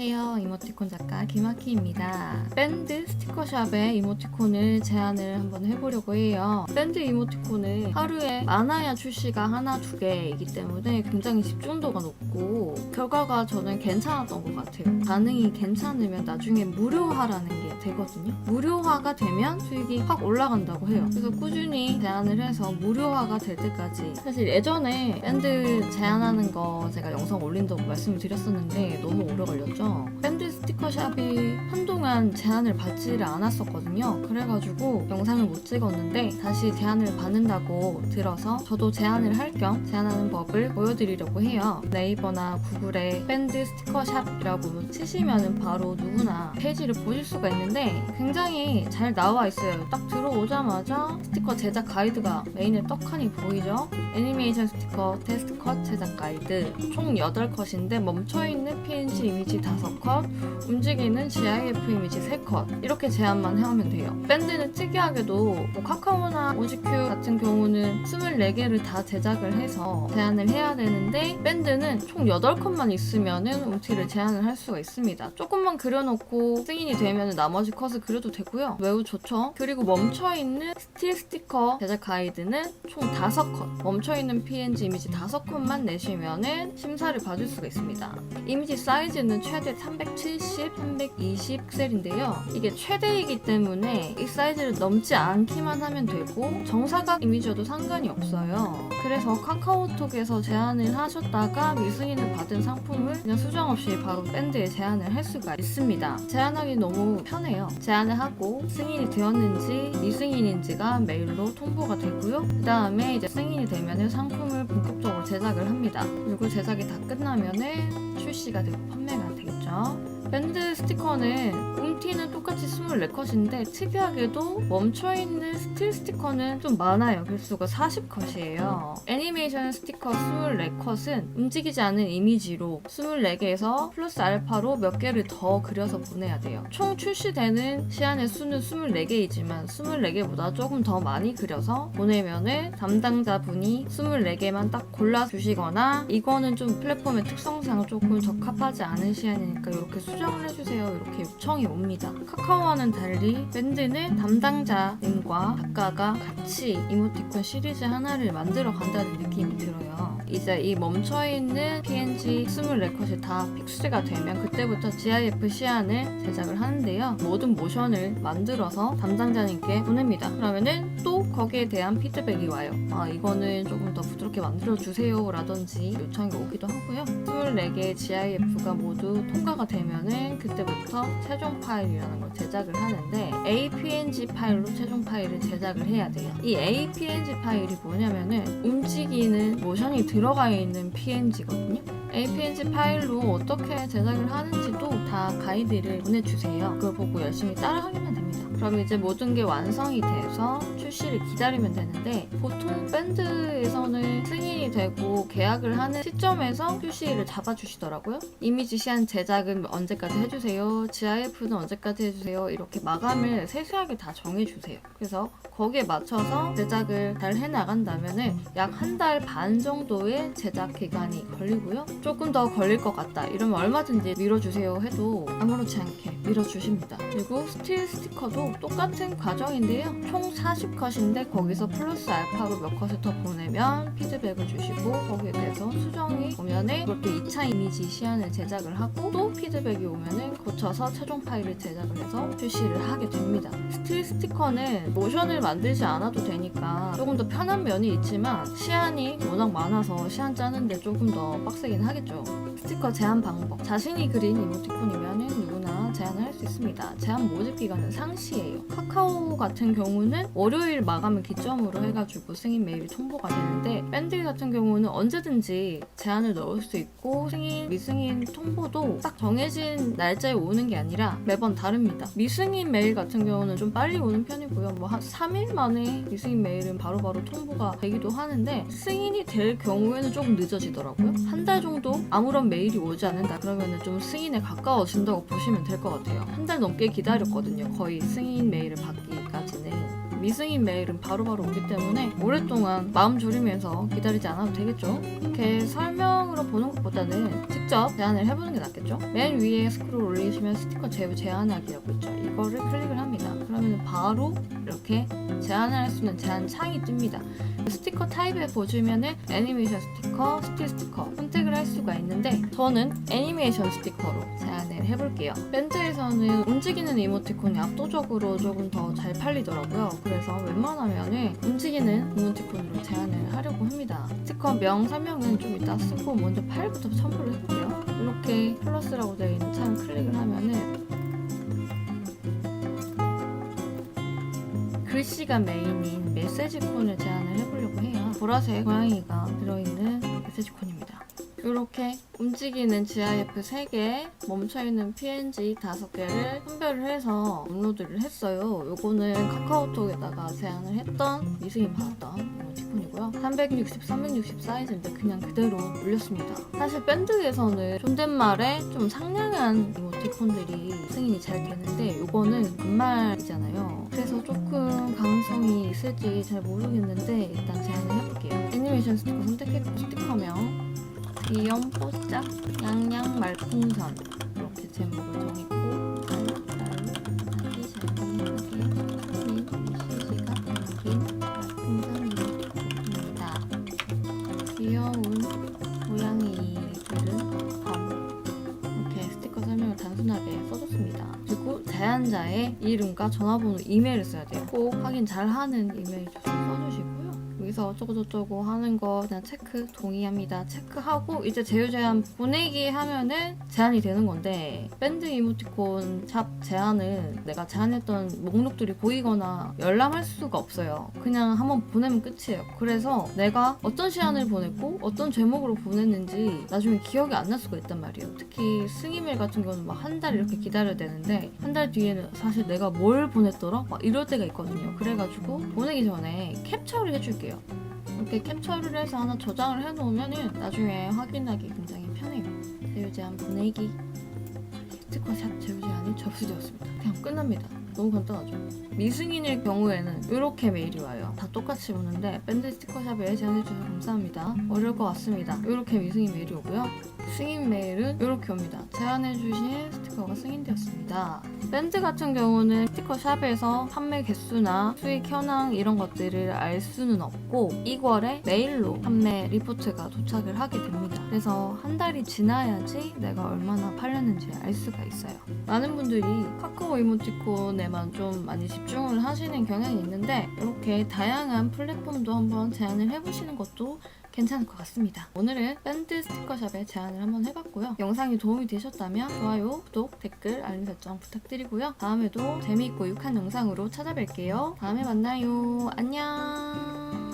안녕하세요. 이모티콘 작가 김아키입니다. 밴드 스티커샵에 이모티콘을 제안을 한번 해보려고 해요. 밴드 이모티콘은 하루에 많아야 출시가 하나, 두 개이기 때문에 굉장히 집중도가 높고 결과가 저는 괜찮았던 것 같아요. 반응이 괜찮으면 나중에 무료화라는 게 되거든요. 무료화가 되면 수익이 확 올라간다고 해요. 그래서 꾸준히 제안을 해서 무료화가 될 때까지 사실 예전에 밴드 제안하는 거 제가 영상 올린다고 말씀을 드렸었는데 너무 오래 걸렸죠. 스티커샵이 한 동안 제안을 받지를 않았었거든요. 그래가지고 영상을 못 찍었는데 다시 제안을 받는다고 들어서 저도 제안을 할 겸 제안하는 법을 보여드리려고 해요. 네이버나 구글에 밴드 스티커샵이라고 치시면은 바로 누구나 페이지를 보실 수가 있는데 굉장히 잘 나와 있어요. 딱 들어오자마자 스티커 제작 가이드가 메인에 떡하니 보이죠? 애니메이션 스티커 테스트 컷 제작 가이드 총 8컷인데 멈춰있는 PNG 이미지 5컷 움직이는 GIF 이미지 3컷. 이렇게 제안만 하면 돼요. 밴드는 특이하게도 뭐 카카오나 오지큐 같은 경우는 24개를 다 제작을 해서 제안을 해야 되는데 밴드는 총 8컷만 있으면은 OT를 제안을 할 수가 있습니다. 조금만 그려놓고 승인이 되면 나머지 컷을 그려도 되고요. 매우 좋죠. 그리고 멈춰있는 스틸 스티커 제작 가이드는 총 5컷. 멈춰있는 PNG 이미지 5컷만 내시면은 심사를 받을 수가 있습니다. 이미지 사이즈는 최대 370, 320 픽셀인데요. 이게 최대이기 때문에 이 사이즈를 넘지 않기만 하면 되고 정사각 이미지여도 상관이 없어요. 그래서 카카오톡에서 제안을 하셨다가 미승인을 받은 상품을 그냥 수정 없이 바로 밴드에 제안을 할 수가 있습니다. 제안하기 너무 편해요. 제안을 하고 승인이 되었는지 미승인인지가 메일로 통보가 되고요. 그 다음에 이제 승인이 되면 상품을 본격적으로 제작을 합니다. 그리고 제작이 다 끝나면은 출시가 되고 판매가 되겠죠 밴드 스티커는 움티는 똑같이 24컷인데 특이하게도 멈춰있는 스틸 스티커는 좀 많아요. 개수가 40컷이에요. 애니메이션 스티커 24컷은 움직이지 않는 이미지로 24개에서 플러스 알파로 몇 개를 더 그려서 보내야 돼요. 총 출시되는 시안의 수는 24개이지만 24개보다 조금 더 많이 그려서 보내면은 담당자분이 24개만 딱 골라주시거나 이거는 좀 플랫폼의 특성상 조금 적합하지 않은 시안이니까 이렇게 수 정을 해주세요. 이렇게 요청이 옵니다. 카카오와는 달리 밴드는 담당자님과 작가가 같이 이모티콘 시리즈 하나를 만들어 간다는 느낌이 들어요. 이제 이 멈춰있는 PNG 24컷이 다 픽스가 되면 그때부터 GIF 시안을 제작을 하는데요. 모든 모션을 만들어서 담당자님께 보냅니다. 그러면은 또 거기에 대한 피드백이 와요. 아 이거는 조금 더 부드럽게 만들어주세요 라든지 요청이 오기도 하고요. 24개의 GIF가 모두 통과가 되면 은 그때부터 최종 파일이라는 걸 제작을 하는데 APNG 파일로 최종 파일을 제작을 해야 돼요. 이 APNG 파일이 뭐냐면은 움직이는 모션이 들어가 있는 PNG거든요. APNG 파일로 어떻게 제작을 하는지도 다 가이드를 보내주세요. 그걸 보고 열심히 따라하기만 됩니다. 그럼 이제 모든 게 완성이 돼서 출시를 기다리면 되는데 보통 밴드에서는 승인이 되고 계약을 하는 시점에서 출시를 잡아주시더라고요. 이미 지 시안 제작은 언제까지 해주세요. GIF는 언제까지 해주세요. 이렇게 마감을 세세하게 다 정해주세요. 그래서 거기에 맞춰서 제작을 잘 해나간다면은 약한 달 반 정도의 제작 기간이 걸리고요. 조금 더 걸릴 것 같다. 이러면 얼마든지 밀어주세요 해도 아무렇지 않게 밀어주십니다. 그리고 스틸 스티커도 똑같은 과정인데요. 총 40컷인데 거기서 플러스 알파로 몇 컷을 더 보내면 피드백을 주시고 거기에 대해서 수정이 오면은 그것도 2차 이미지 시안을 제작을 하고 또 피드백이 오면은 고쳐서 최종 파일을 제작을 해서 출시를 하게 됩니다. 스틸 스티커는 모션을 만들지 않아도 되니까 조금 더 편한 면이 있지만 시안이 워낙 많아서 시안 짜는데 조금 더 빡세긴 하겠죠. 스티커 제한 방법. 자신이 그린 이모티콘이면 누구나 제안을 할 수 있습니다. 제한 모집 기간은 상시예요. 카카오 같은 경우는 월요일 마감을 기점으로 해가지고 승인 메일이 통보가 되는데 밴드 같은 경우는 언제든지 제안을 넣을 수 있고 승인, 미승인 통보도 딱 정해진 날짜에 오는 게 아니라 매번 다릅니다. 미승인 메일 같은 경우는 좀 빨리 오는 편이고요. 뭐 한 3일 만에 미승인 메일은 바로바로 통보가 되기도 하는데 승인이 될 경우에는 조금 늦어지더라고요. 한 달 정도 아무런 메일이 오지 않는다 그러면 좀 승인에 가까워진다고 보시면 될 것 같아요. 한 달 넘게 기다렸거든요. 거의 승인 메일을 받기까지는. 미승인 메일은 바로 바로 오기 때문에 오랫동안 마음 졸이면서 기다리지 않아도 되겠죠? 이렇게 설명으로 보는 것보다는 직접 제안을 해보는 게 낫겠죠? 맨 위에 스크롤 올리시면 스티커 제휴 제안하기라고 있죠. 이거를 클릭을 합니다. 그러면 바로 이렇게 제안을 할 수 있는 제안 창이 뜹니다. 스티커 타입에 보시면은 애니메이션 스티커, 스틸 스티커 선택을 할 수가 있는데 저는 애니메이션 스티커로 제안을 해볼게요. 밴드에서는 움직이는 이모티콘이 압도적으로 조금 더 잘 팔리더라고요. 그래서 웬만하면은 움직이는 이모티콘으로 제안을 하려고 합니다. 스티커 명 설명은 좀 이따 쓰고 먼저 파일부터 첨부를 해볼게요. 이렇게 플러스라고 되어 있는 창 클릭을 하면은 글씨가 메인인 메시지 콘을 제안을 해보려고 해요. 보라색 고양이가 들어있는 메시지 콘입니다. 이렇게 움직이는 GIF 3개, 멈춰있는 PNG 5개를 선별을 해서 업로드를 했어요. 요거는 카카오톡에다가 제안을 했던 미승이 받았던 이모티콘이고요. 360, 360 사이즈인데 그냥 그대로 올렸습니다. 사실 밴드에서는 존댓말에 좀 상냥한 이모티콘들이 승인이 잘 되는데 요거는 반말이잖아요. 그래서 조금 가능성이 있을지 잘 모르겠는데 일단 제안을 해볼게요. 애니메이션 스티커 선택했고 스티커명 귀염 뽀짝 양양 말풍선 이렇게 제목을 정했고 제안자의 이름과 전화번호, 이메일을 써야 돼요. 꼭 확인 잘 하는 이메일 주소 써주시고요. 여기서 어쩌고저쩌고 하는 거 그냥 체크 동의합니다. 체크하고 이제 제휴 제안 보내기 하면은 제안이 되는 건데 밴드 이모티콘 샵 제안은 내가 제안했던 목록들이 보이거나 열람할 수가 없어요. 그냥 한번 보내면 끝이에요. 그래서 내가 어떤 시안을 보냈고 어떤 제목으로 보냈는지 나중에 기억이 안 날 수가 있단 말이에요. 특히 승이메일 같은 경우는 막 한 달 이렇게 기다려야 되는데 한 달 뒤에는 사실 내가 뭘 보냈더라? 막 이럴 때가 있거든요. 그래가지고 보내기 전에 캡처를 해줄게요. 이렇게 캡처를 해서 하나 저장을 해놓으면 나중에 확인하기 굉장히 편해요. 제휴 제안 보내기 스티커샷 제휴 제안이 접수되었습니다. 그냥 끝납니다. 너무 간단하죠. 미승인일 경우에는 이렇게 메일이 와요. 다 똑같이 오는데 밴드 스티커샵에 제안해주셔서 감사합니다. 어려울 것 같습니다. 이렇게 미승인 메일이 오고요. 승인 메일은 이렇게 옵니다. 제안해주신 스티커가 승인되었습니다. 밴드 같은 경우는 스티커 샵에서 판매 개수나 수익 현황 이런 것들을 알 수는 없고 2월에 메일로 판매 리포트가 도착을 하게 됩니다. 그래서 한 달이 지나야지 내가 얼마나 팔렸는지 알 수가 있어요. 많은 분들이 카카오 이모티콘에 만 좀 많이 집중을 하시는 경향이 있는데 이렇게 다양한 플랫폼도 한번 제안을 해보시는 것도 괜찮을 것 같습니다. 오늘은 밴드 스티커샵에 제안을 한번 해봤고요. 영상이 도움이 되셨다면 좋아요, 구독, 댓글, 알림 설정 부탁드리고요. 다음에도 재미있고 유익한 영상으로 찾아뵐게요. 다음에 만나요. 안녕.